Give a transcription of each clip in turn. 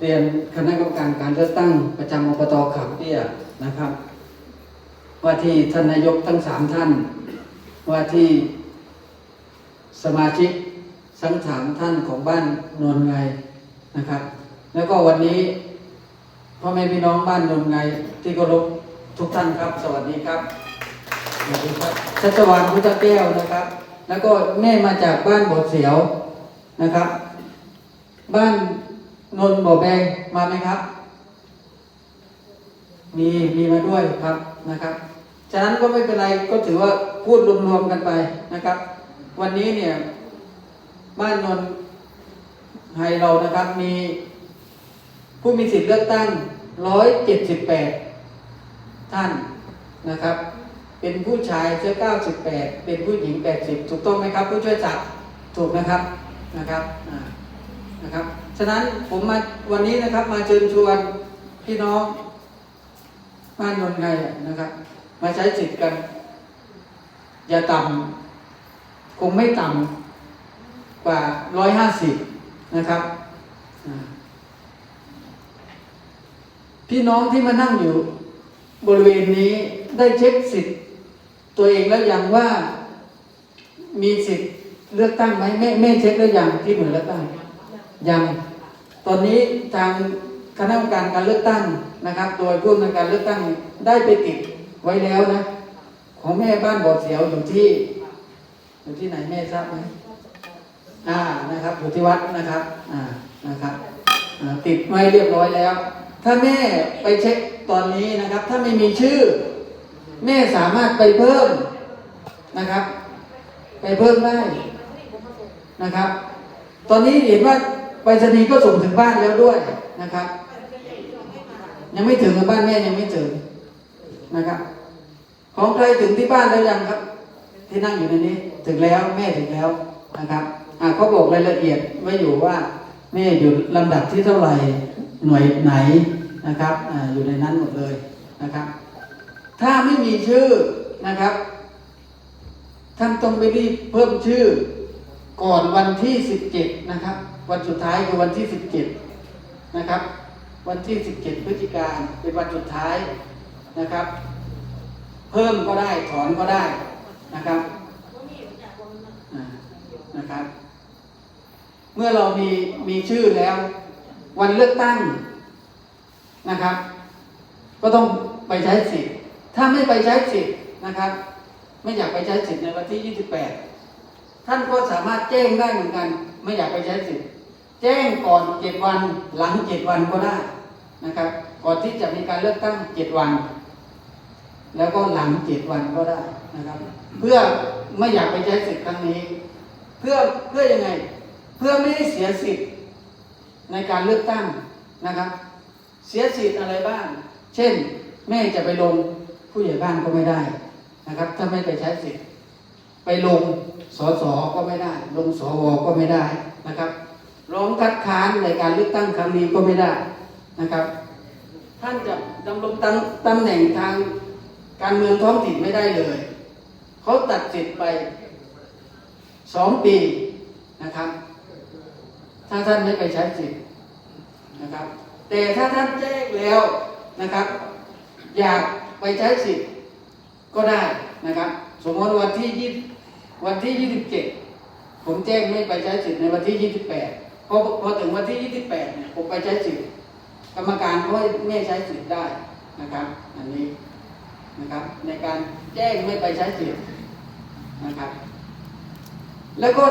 เรียนคณะกรรมการการเลือกตั้งประจำอบตขามเตี้ยนะครับ ว่าที่ท่านนายกทั้งสามท่าน ว่าที่สมาชิกทั้งสามท่านของบ้านนวลไงนะครับ แล้วก็วันนี้พ่อแม่พี่น้องบ้านนวลไงที่เคารพทุกท่านครับ สวัสดีครับสวัสดีครับชัชวานพุทธแก้วนะครับ แล้วก็แม่มาจากบ้านบ่อเสียวนะครับ บ้าน นน์บ่อแบงมาไหมครับ มีมีมาด้วยครับนะครับ ฉะนั้นก็ไม่เป็นไรก็ถือว่าพูดรวมๆกันไปนะครับ วันนี้เนี่ย บ้านนนท์ไฮเรานะครับ มีผู้มีสิทธิ์เลือกตั้ง 178 ท่านนะครับ เป็นผู้ชายเชื้อ98 เป็นผู้หญิง 80 ถูกต้องไหมครับ ผู้ช่วยจัดถูกนะครับนะครับนะครับ ฉะนั้นผมมาวันนี้นะครับ มาเชิญชวนพี่น้องบ้านนนท์ไงนะครับ มาใช้สิทธิ์กัน อย่าต่ำคงไม่ต่ำกว่าร้อยห้าสิบนะครับ พี่น้องที่มานั่งอยู่บริเวณนี้ได้เช็คสิทธิ์ตัวเองแล้วยังว่ามีสิทธิ์เลือกตั้งไหมแม่แม่เช็คแล้วยังที่หน่วยเลือกตั้ง ยังตอนนี้ทางคณะกรรมการการเลือกตั้งนะครับ โดยผู้อำนวยการเลือกตั้งได้ไปติดไว้แล้วนะ ของแม่บ้านบ่อเสียวอยู่ที่ อยู่ที่ไหนแม่ทราบไหมอ่านะครับอยู่ที่วัดนะครับอ่านะครับติดไว้เรียบร้อยแล้ว ถ้าแม่ไปเช็คตอนนี้นะครับ ถ้าไม่มีชื่อ แม่สามารถไปเพิ่มนะครับ ไปเพิ่มได้นะครับ ตอนนี้เห็นว่า ไปรษณีย์ก็ส่งถึงบ้านแล้วด้วยนะครับ ยังไม่ถึงกับบ้านแม่ยังไม่ถึงนะครับ ของใครถึงที่บ้านแล้วยังครับ ที่นั่งอยู่ในนี้ ถึงแล้วแม่ถึงแล้วนะครับอ่าเขาบอกรายละเอียดไว้อยู่ว่า แม่อยู่ลำดับที่เท่าไหร่หน่วยไหนนะครับอ่าอยู่ในนั้นหมดเลยนะครับ ถ้าไม่มีชื่อนะครับ ท่านต้องไปรีบเพิ่มชื่อก่อนวันที่ 17 นะครับ วันสุดท้ายคือวันที่ 17 นะครับ วันที่ 17 พฤศจิกาเป็นวันสุดท้ายนะครับ เพิ่มก็ได้ถอนก็ได้นะครับนะครับ เมื่อเรามีมีชื่อแล้ว วันเลือกตั้งนะครับ ก็ต้องไปใช้สิทธิ์ถ้าไม่ไปใช้สิทธิ์นะครับ ไม่อยากไปใช้สิทธิ์ในวันที่ 28 ท่านก็สามารถแจ้งได้เหมือนกัน ไม่อยากไปใช้สิทธิ์ แจ้งก่อน7วันหลัง7วันก็ได้นะครับ ก่อนที่จะมีการเลือกตั้ง7วัน แล้วก็หลัง7วันก็ได้นะครับ เพื่อไม่อยากไปใช้สิทธิ์ครั้งนี้ เพื่อเพื่อยังไง เพื่อไม่ให้เสียสิทธิ์ในการเลือกตั้งนะครับ เสียสิทธิ์อะไรบ้าง เช่น แม่จะไปลงผู้ใหญ่บ้านก็ไม่ได้นะครับ ถ้าไม่ไปใช้สิทธิ์ไปลงสสก็ไม่ได้ ลงสวก็ไม่ได้นะครับ ร้องคัดค้านในการเลือกตั้งครั้งนี้ก็ไม่ได้นะครับ ท่านจะดำรงตำตำแหน่งทางการเมืองท้องถิ่นไม่ได้เลย เขาตัดสิทธิ์ไปสองปีนะครับ ถ้าท่านไม่ไปใช้สิทธิ์นะครับ แต่ถ้าท่านแจ้งแล้วนะครับ อยากไปใช้สิทธิ์ก็ได้นะครับ สมมติวันที่ยี่วันที่ยี่สิบเจ็ดผมแจ้งไม่ไปใช้สิทธิ์ในวันที่ยี่สิบแปด พอพอถึงวันที่ยี่สิบแปดเนี่ยผมไปใช้สิทธิ์กรรมการก็ไม่ใช้สิทธิ์ได้นะครับ อันนี้นะครับ ในการแจ้งไม่ไปใช้สิทธิ์นะครับ แล้วก็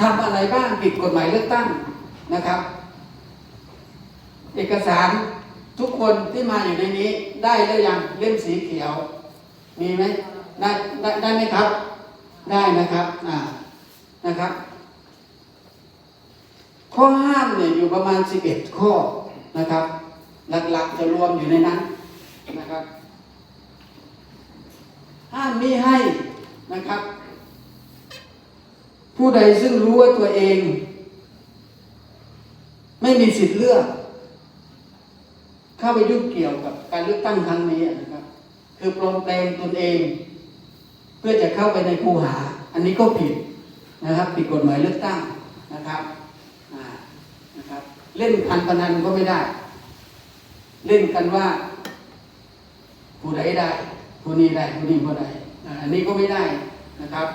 ทำอะไรบ้างผิดกฎหมายเลือกตั้งนะครับ เอกสารทุกคนที่มาอยู่ในนี้ได้หรือยังเล่มสีเขียว มีไหมได้ได้ได้ไหมครับ ได้นะครับอ่านะครับ ข้อห้ามเนี่ยอยู่ประมาณ 11 ข้อนะครับ หลักๆจะรวมอยู่ในนั้นนะครับ ห้ามมิให้นะครับ ผู้ใดซึ่งรู้ว่าตัวเอง ไม่มีสิทธิ์เลือก เข้าไปยุ่งเกี่ยวกับการเลือกตั้งครั้งนี้นะครับ คือปลอมแปลงตนเอง เพื่อจะเข้าไปในคูหา อันนี้ก็ผิดนะครับ ผิดกฎหมายเลือกตั้งนะครับ เล่นอันพนันก็ไม่ได้ เล่นกันว่า ผู้ใดได้ ผู้นี้ได้ ผู้นี้ผู้ใดอันนี้ก็ไม่ได้นะครับ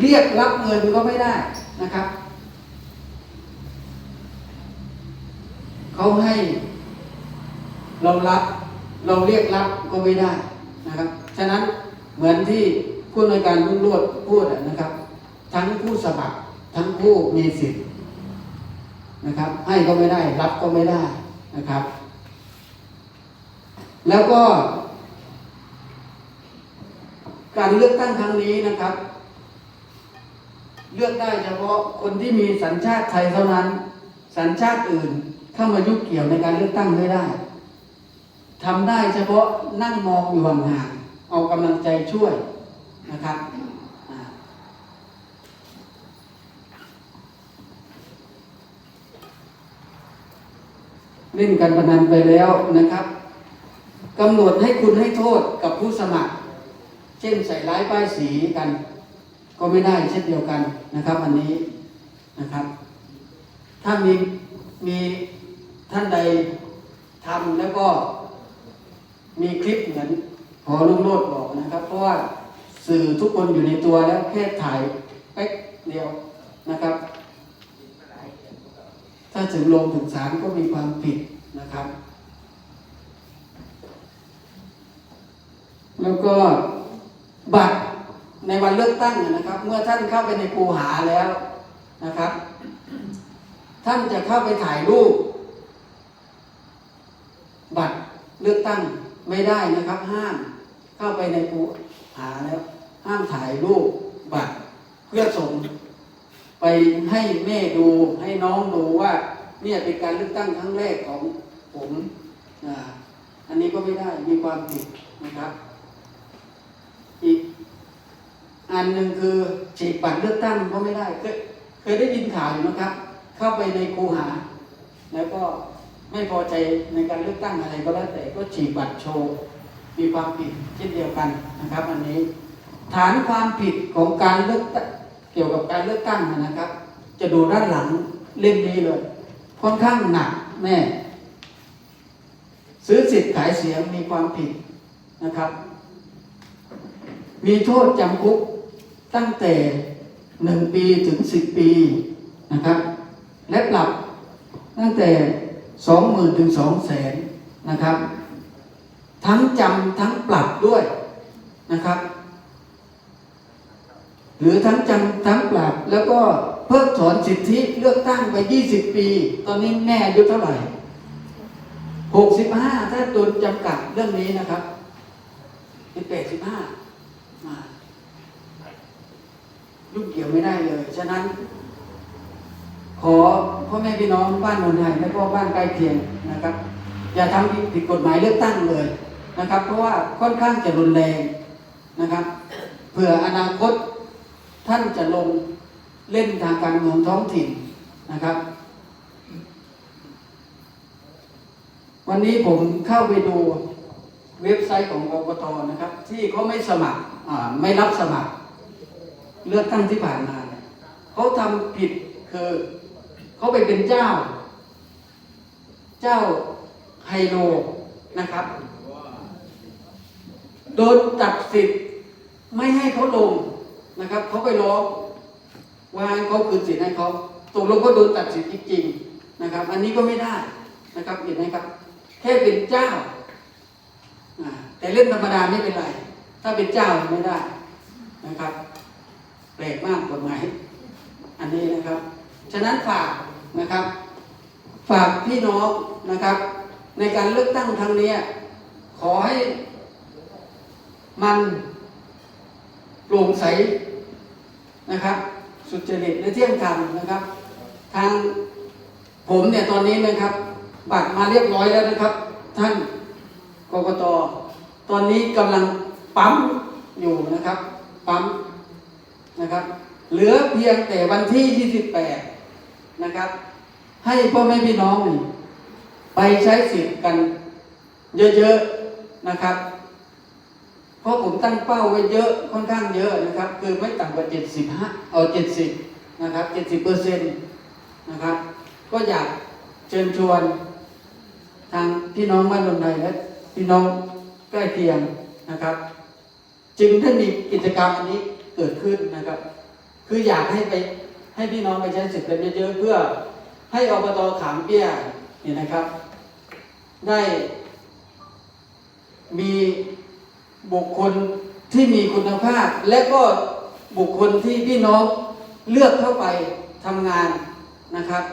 เรียกรับเงินก็ไม่ได้นะครับเขาให้เรารับเราเรียกรับก็ไม่ได้นะครับ ฉะนั้นเหมือนที่ผู้ในการรุ่งรวดพูดนะครับ ทั้งผู้สมัครทั้งผู้มีสิทธิ์ นะครับ ให้ก็ไม่ได้ รับก็ไม่ได้นะครับ แล้วก็ การเลือกตั้งครั้งนี้นะครับ เลือกได้เฉพาะคนที่มีสัญชาติไทยเท่านั้น สัญชาติอื่นเข้ามายุ่งเกี่ยวในการเลือกตั้งไม่ได้ทำได้เฉพาะนั่งมองอยู่ห่างๆเอากำลังใจช่วยนะครับอ่า เล่นการพนันไปแล้วนะครับกำหนดให้คุณให้โทษกับผู้สมัคร เช่นใส่ร้ายป้ายสีกัน ก็ไม่ได้เช่นเดียวกันนะครับ อันนี้นะครับ ถ้ามีมีท่านใดทำแล้วก็มีคลิปเหมือนพอลุงโลดบอกนะครับ เพราะว่าสื่อทุกคนอยู่ในตัวแล้วแค่ถ่ายเป๊กเดียวนะครับ ถ้าถึงลงถึงศาลก็มีความผิดนะครับ แล้วก็บัตรในวันเลือกตั้งนะครับ เมื่อท่านเข้าไปในปูหาแล้วนะครับ ท่านจะเข้าไปถ่ายรูป บัตรเลือกตั้งไม่ได้นะครับ ห้ามเข้าไปในปูหาแล้ว ห้ามถ่ายรูปบัตรเพื่อส่ง ไปให้แม่ดูให้น้องดูว่า เนี่ยเป็นการเลือกตั้งครั้งแรกของผมอันนี้ก็ไม่ได้มีความผิดนะครับ อีกอันหนึ่งคือฉีกบัตรเลือกตั้งก็ไม่ได้ เคยเคยได้ยินข่าวอยู่นะครับ เข้าไปในคูหา แล้วก็ไม่พอใจในการเลือกตั้งอะไรก็แล้วแต่ก็ฉีกบัตรโชว์มีความผิดเช่นเดียวกันนะครับ อันนี้ ฐานความผิดของการเลือกตั้ง เกี่ยวกับการเลือกตั้งนะครับ จะดูด้านหลังเล่มนี้เลย ค่อนข้างหนักแน่ซื้อสิทธิ์ขายเสียงมีความผิดนะครับ มีโทษจำคุกตั้งแต่หนึ่งปีถึงสิบปีนะครับ และปรับตั้งแต่สองหมื่นถึงสองแสนนะครับ ทั้งจำทั้งปรับด้วยนะครับ หรือทั้งจำทั้งปรับแล้วก็เพิกถอนสิทธิเลือกตั้งไป 20 ปี ตอนนี้แม่อายุเท่าไหร่ 65 ถ้าโดนจำกัดเรื่องนี้นะครับเป็น85มายุ่งเกี่ยวไม่ได้เลย ฉะนั้น ขอพ่อแม่พี่น้องบ้านนนทไทยและก็บ้านใกล้เคียงนะครับ อย่าทำผิดกฎหมายเลือกตั้งเลยนะครับ เพราะว่าค่อนข้างจะรุนแรงนะครับเผื่ออนาคต ท่านจะลงเล่นทางการเมืองท้องถิ่นนะครับ วันนี้ผมเข้าไปดูเว็บไซต์ของกกตนะครับ ที่เขาไม่สมัครไม่รับสมัคร เลือกตั้งที่ผ่านมาเนี่ยเขาทำผิดคือเขาไปเป็นเจ้า เจ้าไฮโลนะครับ โดนจับสิทธิ์ไม่ให้เขาลง นะครับเขาไปร้องว่าให้เขาคืนสิทธิ์ให้เขาตกลงก็โดนตัดสิทธิ์จริงๆนะครับ อันนี้ก็ไม่ได้นะครับเห็นไหมครับ แค่เป็นเจ้าอ่าแต่เล่นธรรมดาไม่เป็นไร ถ้าเป็นเจ้าไม่ได้นะครับแปลกมากกฎหมายอันนี้นะครับ ฉะนั้นฝากนะครับ ฝากพี่น้องนะครับ ในการเลือกตั้งครั้งนี้ขอให้มันโปร่งใส นะครับ สุจริตและเที่ยงธรรมนะครับ ทางผมเนี่ยตอนนี้นะครับ บัตรมาเรียบร้อยแล้วนะครับ ท่านกกตตอนนี้กำลังปั๊มอยู่นะครับ ปั๊มนะครับ เหลือเพียงแต่วันที่ 28 นะครับ ให้พ่อแม่พี่น้องนี่ไปใช้สิทธิ์กันเยอะๆนะครับ เพราะผมตั้งเป้าไว้เยอะค่อนข้างเยอะนะครับ คือไม่ต่ำกว่า75เอา70นะครับ70เปอร์เซ็นต์นะครับ ก็อยากเชิญชวนทางพี่น้องบ้านลมไทยและพี่น้องใกล้เคียงนะครับ จึงได้มีกิจกรรมอันนี้เกิดขึ้นนะครับ คืออยากให้ไปให้พี่น้องไปใช้สิทธิ์กันเยอะๆเพื่อให้อบตขามเปี้ยเนี่ยนะครับ ได้มี บุคคลที่มีคุณภาพ และก็บุคคลที่พี่น้องเลือกเข้าไปทำงานนะครับ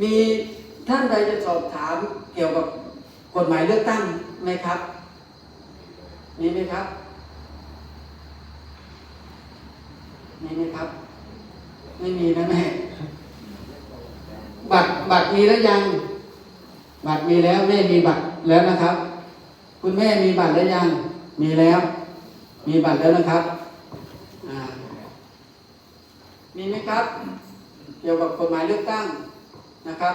มีท่านใดจะสอบถามเกี่ยวกับกฎหมายเลือกตั้งไหมครับ มีไหมครับ มีไหมครับ ไม่มีนะแม่ บัตรบัตรมีแล้วยัง บัตรมีแล้วแม่มีบัตร แล้วนะครับ คุณแม่มีบัตรแล้ยัง มีแล้ว มีบัตรแล้วนะครับมีไหมครับ เกี่ยวกับกฎหมายเลือกตั้งนะครับ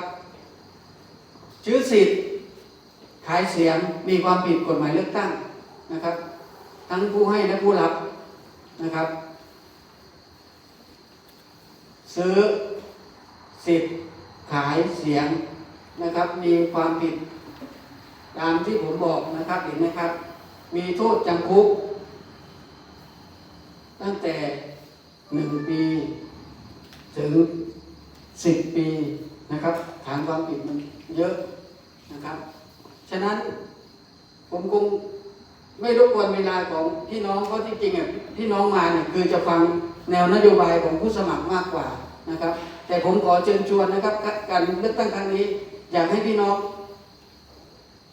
ชื่อสิทธิ์ขายเสียงมีความผิดกฎหมายเลือกตั้งนะครับ ทั้งผู้ให้และผู้รับนะครับ ซื้อสิทธิ์ขายเสียงนะครับ มีความผิด ตามที่ผมบอกนะครับเห็นไหมครับ มีโทษจำคุก ตั้งแต่หนึ่งปี ถึงสิบปีนะครับฐานความผิดมันเยอะนะครับ ฉะนั้นผมคงไม่รบกวนเวลาของพี่น้องเพราะที่จริงอะพี่น้องมาเนี่ยคือจะฟังแนวนโยบายของผู้สมัครมากกว่านะครับ แต่ผมขอเชิญชวนนะครับ การเลือกตั้งครั้งนี้ อยากให้พี่น้อง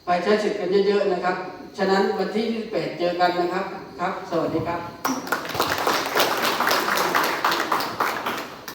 ไปใช้สิทธิ์กันเยอะๆนะครับ ฉะนั้นวันที่ 28 เจอกันนะครับ ครับ สวัสดีครับ